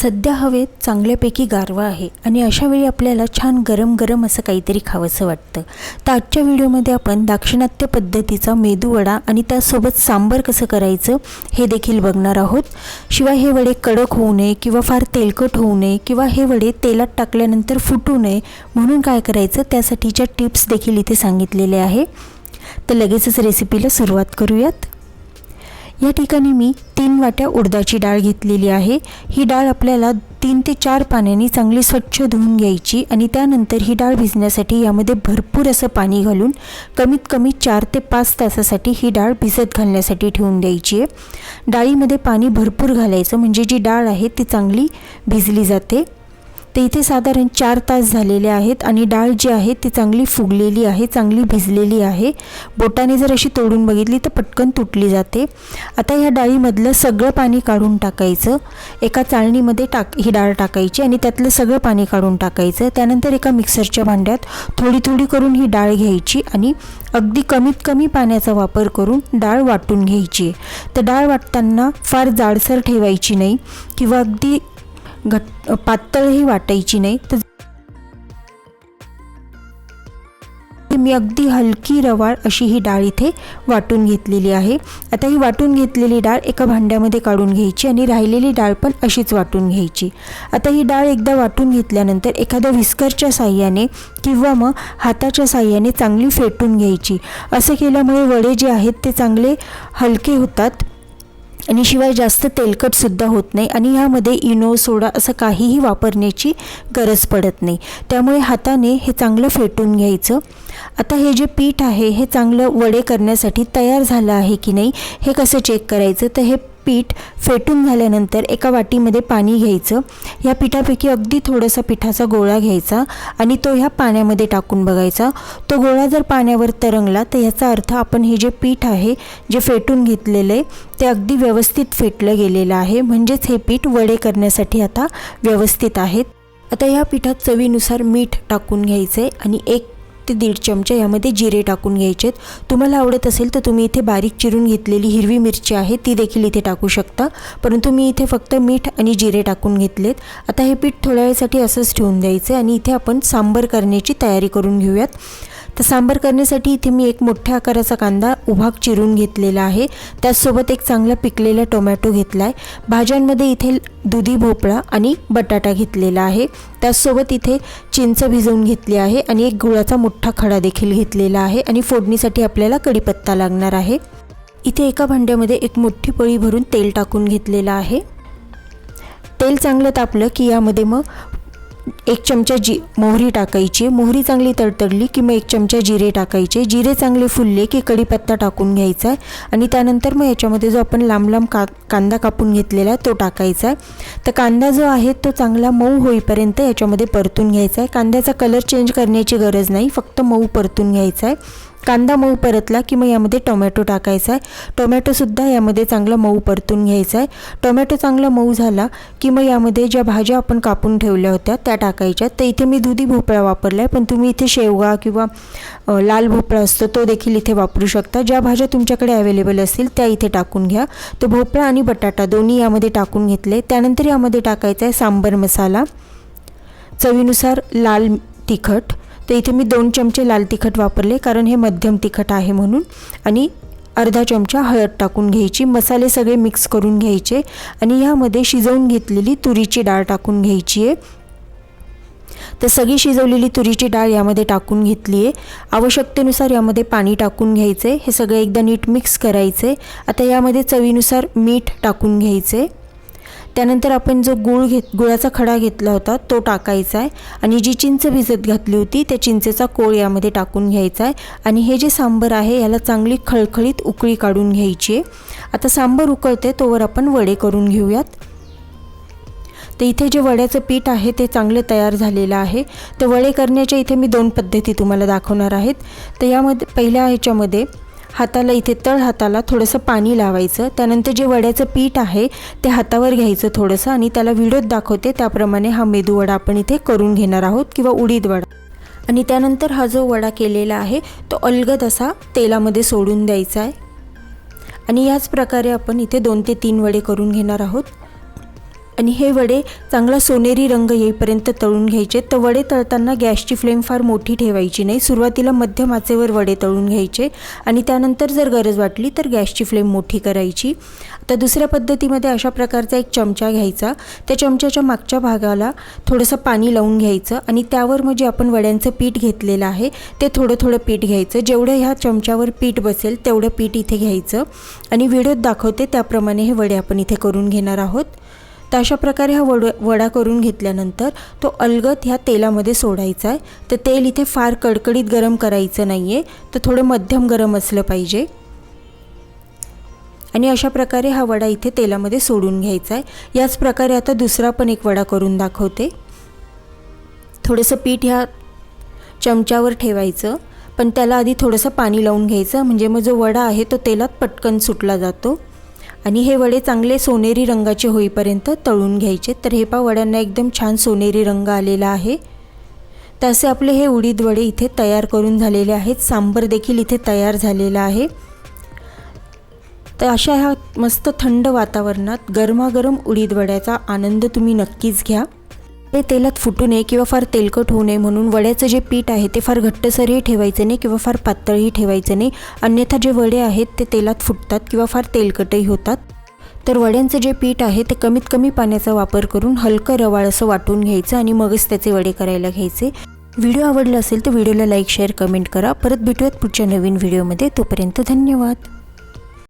सध्या हवेत चांगल्यापैकी गारवा आहे आणि अशावेळी आपल्याला छान गरम गरम असं काहीतरी खावंसं वाटतं. तर आजच्या व्हिडिओमध्ये आपण दाक्षिणात्य पद्धतीचा मेदूवडा आणि त्यासोबत सांबर कसं करायचं हे देखील बघणार आहोत. शिवाय हे वडे कडक होऊ नये किंवा फार तेलकट होऊ नये किंवा हे वडे तेलात टाकल्यानंतर फुटू नये म्हणून काय करायचं त्यासाठीच्या टिप्स देखील इथे सांगितलेले आहे. तर लगेचच रेसिपीला सुरुवात करूयात. या ठिकाणी मी तीन वाट्या उडदाची डाळ घेतलेली आहे. ही डाळ आपल्याला तीन ते चार पाण्याने चांगली स्वच्छ धुवून घ्यायची आणि त्यानंतर ही डाळ भिजण्यासाठी यामध्ये भरपूर असं पाणी घालून कमीत कमी चार ते पाच तासासाठी ही डाळ भिजत घालण्यासाठी ठेवून द्यायची आहे. डाळीमध्ये पाणी भरपूर घालायचं म्हणजे जी डाळ आहे ती चांगली भिजली जाते. ते इथे साधारण चार तास झालेले आहेत आणि डाळ जी आहे ती चांगली फुगलेली आहे चांगली भिजलेली आहे. बोटाने जर अशी तोडून बघितली तर पटकन तुटली जाते. आता ह्या डाळीमधलं सगळं पाणी काढून टाकायचं. एका चाळणीमध्ये टाक ही डाळ टाकायची आणि त्यातलं सगळं पाणी काढून टाकायचं. त्यानंतर एका मिक्सरच्या भांड्यात थोडी थोडी करून ही डाळ घ्यायची आणि अगदी कमीत कमी पाण्याचा वापर करून डाळ वाटून घ्यायची. तर डाळ वाटताना फार जाडसर ठेवायची नाही किंवा अगदी घट पातळही वाटायची नाही. तर मी अगदी हलकी रवाळ अशी ही डाळ इथे वाटून घेतलेली आहे. आता ही वाटून घेतलेली डाळ एका भांड्यामध्ये काढून घ्यायची आणि राहिलेली डाळ पण अशीच वाटून घ्यायची. आता ही डाळ एकदा वाटून घेतल्यानंतर एखाद्या विस्करच्या साह्याने किंवा मग हाताच्या साह्याने चांगली फेटून घ्यायची. असं केल्यामुळे वडे जे आहेत ते चांगले हलके होतात. आणि शिवाय जास्त तेलकटसुद्धा होत नाही आणि ह्यामध्ये इनो सोडा असं काहीही वापरण्याची गरज पडत नाही. त्यामुळे हाताने हे चांगलं फेटून घ्यायचं. आता हे जे पीठ आहे हे चांगलं वडे करण्यासाठी तयार झालं आहे की नाही हे कसं चेक करायचं? तर हे पीठ फेटून झाल्यानंतर एका वाटीमध्ये पाणी घ्यायचं. या पिठापैकी अगदी थोडासा पिठाचा गोळा घ्यायचा आणि तो ह्या पाण्यामध्ये टाकून बघायचा. तो गोळा जर पाण्यावर तरंगला तर याचा अर्थ आपण हे जे पीठ आहे जे फेटून घेतलेलं आहे ते अगदी व्यवस्थित फेटलं गेलेलं आहे. म्हणजेच हे पीठ वडे करण्यासाठी आता व्यवस्थित आहेत आता या पिठात चवीनुसार मीठ टाकून घ्यायचं आहे आणि एक ते दीड चमचा यामध्ये जिरे टाकून घ्यायचेत. तुम्हाला आवडत असेल तर तुम्ही इथे बारीक चिरून घेतलेली हिरवी मिरची आहे ती देखील इथे टाकू शकता. परंतु मी इथे फक्त मीठ आणि जिरे टाकून घेतलेत. आता हे पीठ थोड्या वेळेसाठी असंच ठेवून द्यायचं आणि इथे आपण सांबर करण्याची तयारी करून घेऊयात. तर सांबार करण्यासाठी इथे मी एक मोठ्या आकाराचा कांदा उभा चिरून घेतलेला आहे. त्याचसोबत एक चांगला पिकलेला टोमॅटो घेतला आहे भाज्यांमध्ये इथे दुधी भोपळा आणि बटाटा घेतलेला आहे. त्याचसोबत इथे चिंच भिजवून घेतली आहे आणि एक गुळाचा मोठा खडा देखील घेतलेला आहे आणि फोडणीसाठी आपल्याला कढीपत्ता लागणार आहे. इथे एका भांड्यामध्ये एक मोठी पळी भरून तेल टाकून घेतलेलं आहे. तेल चांगलं तापलं की यामध्ये मग एक चमचा जी मोहरी टाकायची. मोहरी चांगली तडतडली की मग एक चमचा जिरे टाकायचे. जिरे चांगले फुलले की कढीपत्ता टाकून घ्यायचा. आहे आणि त्यानंतर मग याच्यामध्ये जो आपण लांब लांब का कांदा कापून घेतलेला आहे तो टाकायचा आहे. तर कांदा जो आहे तो चांगला मऊ होईपर्यंत याच्यामध्ये परतून घ्यायचा आहे. कांद्याचा कलर चेंज करण्याची गरज नाही. फक्त मऊ परतून घ्यायचा आहे. कांदा मऊ परतला की मग यामध्ये टोमॅटो टाकायचा आहे. टोमॅटोसुद्धा यामध्ये चांगला मऊ परतून घ्यायचा आहे. टोमॅटो चांगला मऊ झाला की मग यामध्ये ज्या भाज्या आपण कापून ठेवल्या होत्या त्या टाकायच्या. तर इथे मी दुधी भोपळा वापरला आहे पण तुम्ही इथे शेवगा किंवा लाल भोपळा असतो तो देखील इथे वापरू शकता. ज्या भाज्या तुमच्याकडे अवेलेबल असतील त्या इथे टाकून घ्या. तर भोपळा आणि बटाटा दोन्ही यामध्ये टाकून घेतले. त्यानंतर यामध्ये टाकायचा आहे सांबर मसाला. चवीनुसार लाल तिखट. तर इथे मी दोन चमचे लाल तिखट वापरले कारण हे मध्यम तिखट आहे म्हणून. आणि अर्धा चमचा हळद टाकून घ्यायची मसाले सगळे मिक्स करून घ्यायचे. आणि यामध्ये शिजवून घेतलेली तुरीची डाळ टाकून घ्यायची आहे. तर सगळी शिजवलेली तुरीची डाळ यामध्ये टाकून घेतली आहे. आवश्यकतेनुसार यामध्ये पाणी टाकून घ्यायचे. हे सगळं एकदा नीट मिक्स करायचे. आता यामध्ये चवीनुसार मीठ टाकून घ्यायचे. आहे त्यानंतर आपण जो गुळ घेत गुळाचा खडा घेतला होता तो टाकायचा आहे. आणि जी चिंच भिजत घातली होती त्या चिंचेचा कोळ यामध्ये टाकून घ्यायचा आहे. आणि हे जे सांबर आहे याला चांगली खळखळीत उकळी काढून घ्यायची आहे. आता सांबर उकळते तोवर आपण वडे करून घेऊयात. तर इथे जे वड्याचं पीठ आहे ते चांगलं तयार झालेलं आहे. तर वडे करण्याच्या इथे मी दोन पद्धती तुम्हाला दाखवणार आहेत. तर यामध्ये पहिल्या ह्याच्यामध्ये हाताला इथे तळ हाताला थोडंसं पाणी लावायचं. त्यानंतर जे वड्याचं पीठ आहे ते हातावर घ्यायचं थोडंसं आणि त्याला व्हिडिओत दाखवते. त्याप्रमाणे हा मेदूवडा आपण इथे करून घेणार आहोत किंवा उडीद वडा. आणि त्यानंतर हा जो वडा केलेला आहे तो अलगद असा तेलामध्ये सोडून द्यायचा आहे. आणि याच प्रकारे आपण इथे दोन ते तीन वडे करून घेणार आहोत. आणि हे वडे चांगला सोनेरी रंग येईपर्यंत तळून घ्यायचे. तर वडे तळताना गॅसची फ्लेम फार मोठी ठेवायची नाही. सुरुवातीला मध्यम आचेवर वडे तळून घ्यायचे आणि त्यानंतर जर गरज वाटली तर गॅसची फ्लेम मोठी करायची. तर दुसऱ्या पद्धतीमध्ये अशा प्रकारचा एक चमचा घ्यायचा. त्या चमच्याच्या मागच्या भागाला थोडंसं पाणी लावून घ्यायचं आणि त्यावर म्हणजे आपण वड्यांचं पीठ घेतलेलं आहे ते थोडं थोडं पीठ घ्यायचं. जेवढं ह्या चमच्यावर पीठ बसेल तेवढं पीठ इथे घ्यायचं आणि व्हिडिओत दाखवते त्याप्रमाणे हे वडे आपण इथे करून घेणार आहोत. तर अशा प्रकारे हा वड वडा करून घेतल्यानंतर तो अलगद ह्या तेलामध्ये सोडायचा आहे. तर तेल इथे फार कडकडीत गरम करायचं नाही आहे तर थोडं मध्यम गरम असलं पाहिजे. आणि अशा प्रकारे हा वडा इथे तेलामध्ये सोडून घ्यायचा आहे. याच प्रकारे आता दुसरा पण एक वडा करून दाखवते. थोडंसं पीठ ह्या चमच्यावर ठेवायचं. पण त्याला आधी थोडंसं पाणी लावून घ्यायचं. म्हणजे मग जो वडा आहे तो तेलात पटकन सुटला जातो. आणि हे वडे चांगले सोनेरी रंगाचे होईपर्यंत तळून घ्यायचे. तर हे पा वड्यांना एकदम छान सोनेरी रंग आलेला आहे. तर असे आपले हे उडीद वडे इथे तयार करून झालेले आहेत. सांबर देखील इथे तयार झालेला आहे. तर अशा ह्या मस्त थंड वातावरणात गरमागरम उडीद वड्याचा आनंद तुम्ही नक्कीच घ्या. ते तेलात फुटू नये किंवा फार तेलकट होऊ नये म्हणून वड्याचं जे पीठ आहे ते फार घट्टसरही ठेवायचं नाही किंवा फार पातळही ठेवायचं नाही. अन्यथा जे वडे आहेत ते तेलात फुटतात किंवा फार तेलकटही होतात. तर वड्यांचं जे पीठ आहे ते कमीत कमी पाण्याचा वापर करून हलकं रवाळ असं वाटून घ्यायचं आणि मगच त्याचे वडे करायला घ्यायचे. व्हिडिओ आवडला असेल तर व्हिडिओला लाईक शेअर कमेंट करा. परत भेटूयात पुढच्या नवीन व्हिडिओमध्ये. तोपर्यंत धन्यवाद.